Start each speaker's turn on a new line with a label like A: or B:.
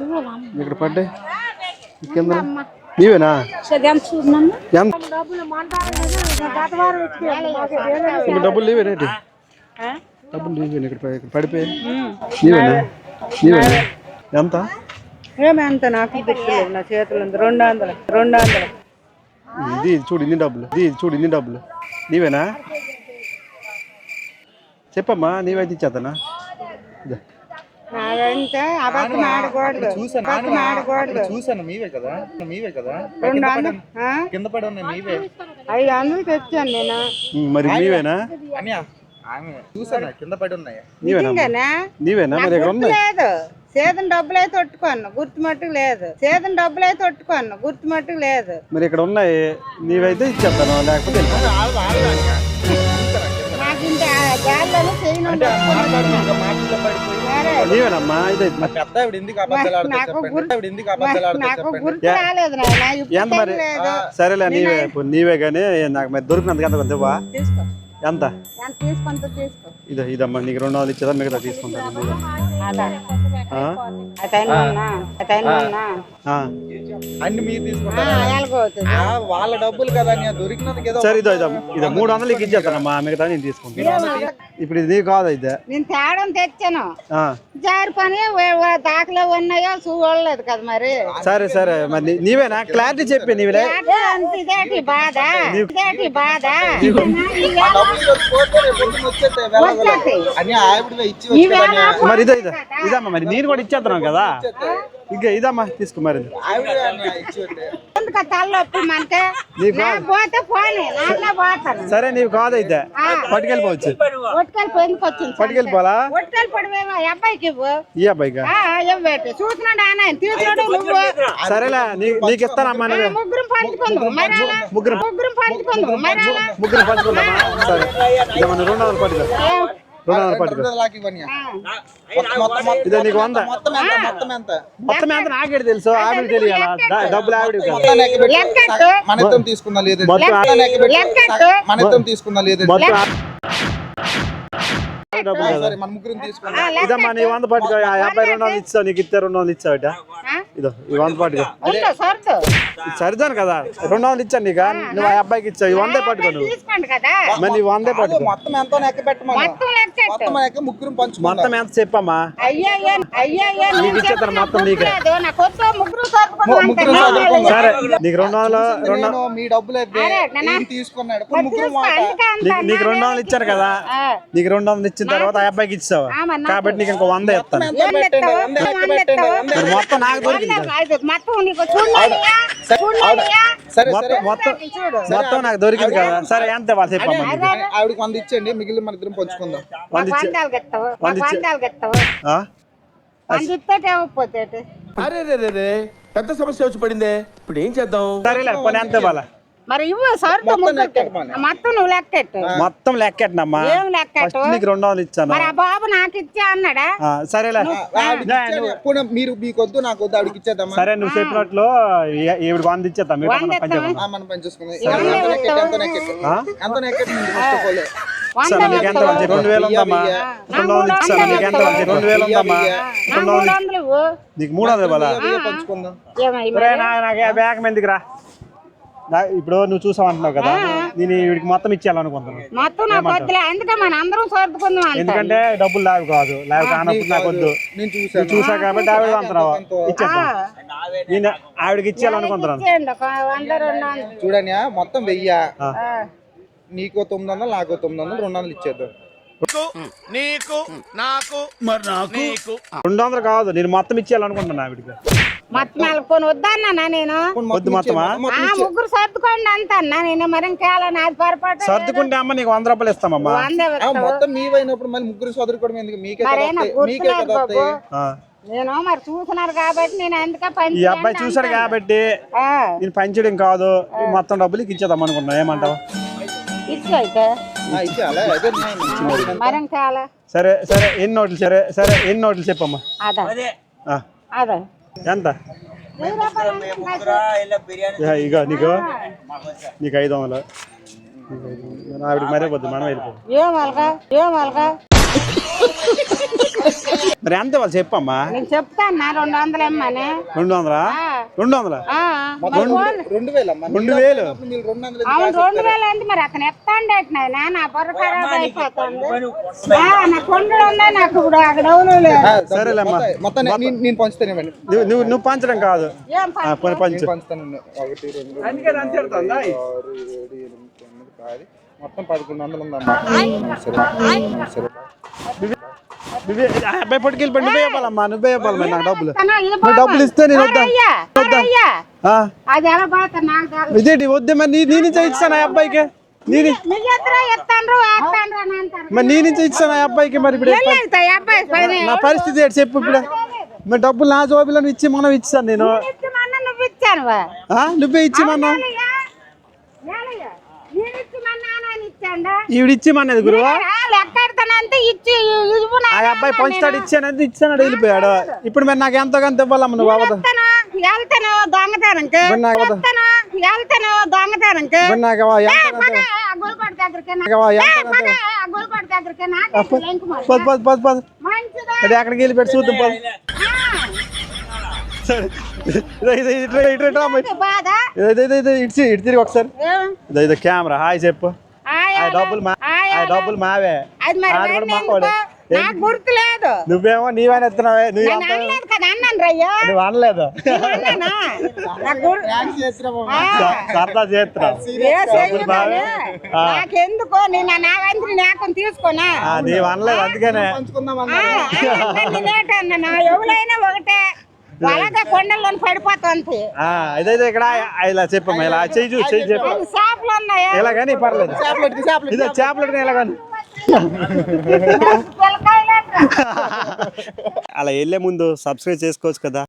A: ఇక్కడ పడ్డే? కింద నీవేనా? ఎంత ఇంకా డబ్బులు నీవే రేటు డబ్బులు ఇక్కడ పడి- ఇక్కడ పడిపోయి? నీవేనా? నీవేనా? ఎంత?
B: ఏమంత నాకు నా చేతులు రెండు వందలు. రెండు వందలు.
A: ఇది చూడు ఇన్ని డబ్బులు. ఇది చూడు ఇన్ని డబ్బులు. నీవేనా? చెప్పమ్మా నీవైతే ఇచ్చేతనా
B: నాదంటే అబద్ధం ఆడకూడదు. అబద్ధం ఆడకూడదు.
C: చూసాను మీవే కదా? మీవే కదా?
B: రెండు వందలు ఆ?
C: కింద పడి ఉన్నాయి మీవే.
B: ఐదు వందలు తెచ్చాను నేను.
A: మరి
C: ఆమె చూసాను కింద పడి ఉన్నాయి.
A: నీవేనా
B: నిజంగానా?
A: నీవేనా మరి ఇక్కడ
B: గుర్తు
A: ఉన్నాయి.
B: లేదు. సేదం డబ్బులు అయితే ఒట్టుకోను గుర్తు మట్టుకు లేదు. సేదం డబ్బులు అయితే ఒట్టుకోను గుర్తు మట్టుకు లేదు.
A: మరి ఇక్కడ ఉన్నాయి. నీవైతే ఇచ్చేస్తాను లేకపోతే సరేలే నీవే ఇప్పుడు నీవే కానీ నాకు మరి దొరికినందుకు ఎంత కొంచెం
B: తీసుకో.
A: ఎంత ఇదో ఇదమ్మా నీకు రెండు వందలు ఇచ్చేదా మిగతా తీసుకుంటాను నీవే.
C: అన్ని మీరు తీసుకుంటారు వాళ్ళ డబ్బులు కదా అని దొరికినందుకు ఏదో
A: సరే ఇదో ఇదో ఇదో మూడు వందలు నీకు ఇచ్చేస్తానమ్మా మిగతా నేను తీసుకుంటాను ఇప్పుడు ఇది కాదు అయితే
B: నేను తేడం తెచ్చాను
A: ఆ.
B: జారి పని దాఖలో ఉన్నాయో చూడలేదు కదా మరి
A: సరే సరే మరి నీవేనా క్లారిటీ చెప్పి
B: ఇదేటి బాధ బాధ
A: మరి ఇదో ఇదో. ఇదమ్మా మరి నేను కూడా ఇచ్చేస్తున్నాం కదా. ఇంకా ఇదమ్మా తీసుకో మరి.
B: ఎందుకు తలనొప్పి నా పోతే పోనీ నాట్లా పోతాను
A: సరే నీవు కాదు అయితే. పట్టుకెళ్ళిపోవచ్చు
B: ఒట్టుకెళ్ళి ఎందుకు వచ్చింది?
A: పట్టుకెళ్ళిపోవాలా
B: ఒట్టుకెళ్ళి పడిపోయావా అబ్బాయికి
A: ఈ అబ్బాయిగా
B: ఆ, ఇవ్వేటి చూస్తున్నాడు ఆయన తీసుకున్నాడు నువ్వు.
A: సరేలే నీ నీకు ఇస్తానమ్మా
B: ముగ్గురం పంచుకుందాం?
A: ముగ్గురు
B: ముగ్గురం పంచుకుందాం?
A: ముగ్గురు పంచుకుందామా సరే. ఇదో మన రెండు వందలు పట్టుకో
C: మొత్తం ఎంత?
A: నాకేడు తెలుసు? ఆవిడ తెలియాలా? డబ్బులు.
C: మన ఇద్దరం తీసుకున్నా లేదు. మన ఇద్దరం తీసుకున్నా లేదు?
A: డబ్బులు కదా. ఇదమ్మా నీ వంద పట్టుకో ఆ అబ్బాయి రెండు వందలు ఇచ్చావు నీకు ఇస్తే రెండు వందలు ఇచ్చావు ఇట? ఇదో ఈ వంద. సరిదాను కదా. రెండు వందలు ఇచ్చాను నీకు నువ్వు ఆ అబ్బాయికి ఇచ్చావు ఈ వందే పట్టుకో నువ్వు.
B: తీసుకోండి కదా.
A: మరి నీ వందే పట్టుకో
C: మొత్తం ఎంత ఎక్క పెట్టమని
B: మొత్తం
A: ఎంత చెప్పమ్మా?
B: అయ్యయ్యో, అయ్యయ్యో,
A: నీకు ఇచ్చేస్తాను మొత్తం నీకే. సరే నీకు రెండు వందలు రెండు
C: మీ డబ్బులు తీసుకున్నాడు?
A: నీకు రెండు వందలు ఇచ్చారు కదా.
B: ఆ.
A: నీకు రెండు వందలు ఇచ్చిన తర్వాత ఆ అబ్బాయికి ఇచ్చావు కాబట్టి నీకు ఇంకో వంద ఇస్తాను. మొత్తం నాకు దొరికింది
B: మొత్తం నీకు
A: దొరికింది కదా. సరే ఎంత నీకు.
C: ఆ- ఆవిడకి వంద ఇచ్చేయండి. మిగిలిన మన ఇద్దరం పంచుకుందాం.
A: వంద ఇచ్చి?
D: అరే రే రే రే. పెద్ద సమస్య వచ్చి పడిందే. ఇప్పుడు ఏం చేద్దాం?
A: సరేలే పోనీ ఎంత ఇవ్వాలా?
B: మరి ఇవ్వు. మొత్తం నువ్వు లెక్కెట్టు.
A: మొత్తం లెక్కెట్టనమ్మా
B: ఏం లెక్కట్టు?
A: ఫస్ట్ నీకు రెండు వందలు ఇచ్చాను.
B: మరి ఆ బాబు నాకు ఇచ్చా అన్నాడా?
A: ఆ, సరేలే.
C: మీరు మీకు వద్దు నాకు వద్దు ఆవిడకి ఇచ్చేద్దామా
A: సరే నువ్వు చెప్పినట్లు ఈవిడ వంద ఇచ్చేద్దాం. మీరు
C: మనం పంచేసుకుందాం
A: రెండు వేలు ఉందమ్మా
C: వెయ్యి,
A: రెండు వందలు ఇచ్చాను. నీకు ఎంత రెండు వేలు ఉందమ్మా రెండు వందలు. నీకు మూడు వందలు ఆ. బ్యాగ్ మీదకి రా ఇప్పుడు నువ్వు చూసావు అంటున్నావు కదా నేను వీడికి మొత్తం ఇచ్చేయాలనుకుంటున్నాను.
B: మొత్తం నాకు వద్దులే అందుకే మన అందరం సర్దుకుందాం అంట
A: ఎందుకంటే డబ్బులు లేవు కాదు లేవు కానప్పుడు నాకు వద్దు.
C: నేను
A: చూసా కాబట్టి ఆవిడ అంటున్నావు. ఇచ్చేద్దాం. నేను ఆవిడకి ఇచ్చేయాలనుకుంటున్నాను.
C: చూడని మొత్తం వెయ్యి. నీకు తొమ్మిది వందలు నాకు తొమ్మిది వందలు రెండు వందలు ఇచ్చేద్దాం.
D: నీకు నాకు మరి నీకు.
A: రెండు వందలు కాదు నేను మొత్తం ఇచ్చేయాలనుకుంటున్నాను ఆవిడకి.
B: మొత్తం వెళ్ళకొని వద్దన్నా నేను?
A: వద్దు మొత్తమా
B: ఆ ముగ్గురు సర్దుకోండి అంత అన్నా నేను మరి ఇంకేలా నాది పొరపాటు
A: సర్దుకుంటే అమ్మ నీకు వంద రూపాయలు ఇస్తామమ్మా.
B: వంద.
C: మొత్తం మీవైనప్పుడు మళ్ళీ ముగ్గురు ఎందుకు? మీకే
B: మరేనా గుర్తులేదు బాబు. నేను మరి చూసినారు కాబట్టి నేను ఎందుకే పని
A: ఈ అబ్బాయి చూశాడు కాబట్టి
B: ఆ,
A: నేను పంచడం కాదు. ఈ మొత్తం డబ్బులు ఇచ్చేద్దాం అనుకున్నా ఏమంటావు?
B: ఇచ్చు అయితే.
A: సరే సరే ఎన్ని నోట్లు సరే సరే ఎన్ని నోట్లు చెప్పమ్మా?
B: అదా.
A: ఆ,
B: అదా.
A: ఎంత? ఇగో నీకు. నీకు ఐదు వందలు. ఆవిడకి మరే వద్దు మనం
B: వాళ్ళగా
A: మరి ఎంత వాళ్ళు చెప్పమ్మా?
B: చెప్తాను రెండు వందలు ఇమ్మని.
A: రెండు వందలా? రెండు వందలా?
C: రెండు
A: వేలు
B: అవును రెండు అంటే మరి అతను ఎత్తాండి నాయన నా బుర్ర ఖరాబ్ అయిపోతుంది. నా కొండలు ఉన్నాయి నాకు ఇప్పుడు అక్కడ
A: సరేలేమ్మా
C: మొత్తం నేను- నేను పంచుతాను ఇవ్వండి.
A: నువ్వు నువ్వు పంచడం కాదు.
B: ఏం
A: ఆ, పోనీ పంచు.
C: పంచుతాను ఒకటి రెండు ఆరు ఏడు ఎనిమిది తొమ్మిది పది. మొత్తం పదకొండు వందలు ఉందమ్మా. సరే సరే
A: నువ్వే అబ్బాయి పట్టుకెళ్ళిపోయి నువ్వే నాకు డబ్బులు. నువ్వు డబ్బులు ఇస్తే నేను వద్దా
B: తెలుసు.
A: ఇదేంటి వద్దే మరి నీ నీ నుంచి ఇచ్చాను ఆ అబ్బాయికి. నీ ని-
B: మీ ఇద్దరు ఎత్తాండ్రు వేస్తాండ్రు అని అంటారు.
A: మరి నీ నుంచి ఇచ్చాను ఆ అబ్బాయికి మరి ఇప్పుడు నా పరిస్థితి ఏంటి చెప్పు ఇప్పుడు. మరి డబ్బులు నా జోబిలో ఇచ్చి మనం ఇచ్చాను నేను.
B: నువ్వు
A: నువ్వే ఇచ్చిమన్నా
B: నేను ఇచ్చిమన్నా అని ఇచ్చాండా?
A: ఈవిడ ఇచ్చిమన్నది గురువా?
B: ఇచ్చి
A: ఆ అబ్బాయి పంచుతాడు ఇచ్చానంటే ఇచ్చాను వెళ్ళిపోయాడు. ఇప్పుడు మరి నాకు ఎంతో కొంత ఇవ్వాలమ్మ నువ్వు
B: వెళ్తాను దొంగతనంకి? వెళ్తాను వెళ్తాను దొంగతనంకి?
A: అది అక్కడికి వెళ్ళిపోయాడు చూద్దాం పది ఇటు ఇటు తిరిగి ఒకసారి. కెమెరా. హాయ్ చెప్పు. డబ్బులు మా
B: ఆయా
A: ఆ డబ్బులు మావే.
B: అది మరి వాడిని. ఎందుకో? నాకు గుర్తు లేదు
A: నువ్వేమో నీవైనా ఎత్తున్నావే నువ్వు
B: నేను అనలేదు కదా అన్నాను రయ్యా?
A: నువ్వు అనలేదు
B: అన్నానా? నాకు గుర్- ఆ,
A: సరదా చేస్తున్నావు
B: ఏ
A: ఆ.
B: నాకెందుకో? నేను తీసుకోనా?
A: ఆ, నీవు అనలేదు అందుకనే.
B: ఆ, ఎవరైనా ఒకటే. అలాగే కొండల్లో పడిపోతుంది.
A: ఆ, ఇదైతే ఇక్కడ ఇలా చెప్పమ్మా ఇలా చెయ్యి చూ చెయ్యి చెప్పు.
B: అది షాపులు ఉన్నాయా?
A: ఇలా కానీ పర్లేదు ఇదో చేపలు ఇలా కానీ అలా వెళ్ళే ముందు సబ్స్క్రైబ్ చేసుకోవచ్చు కదా.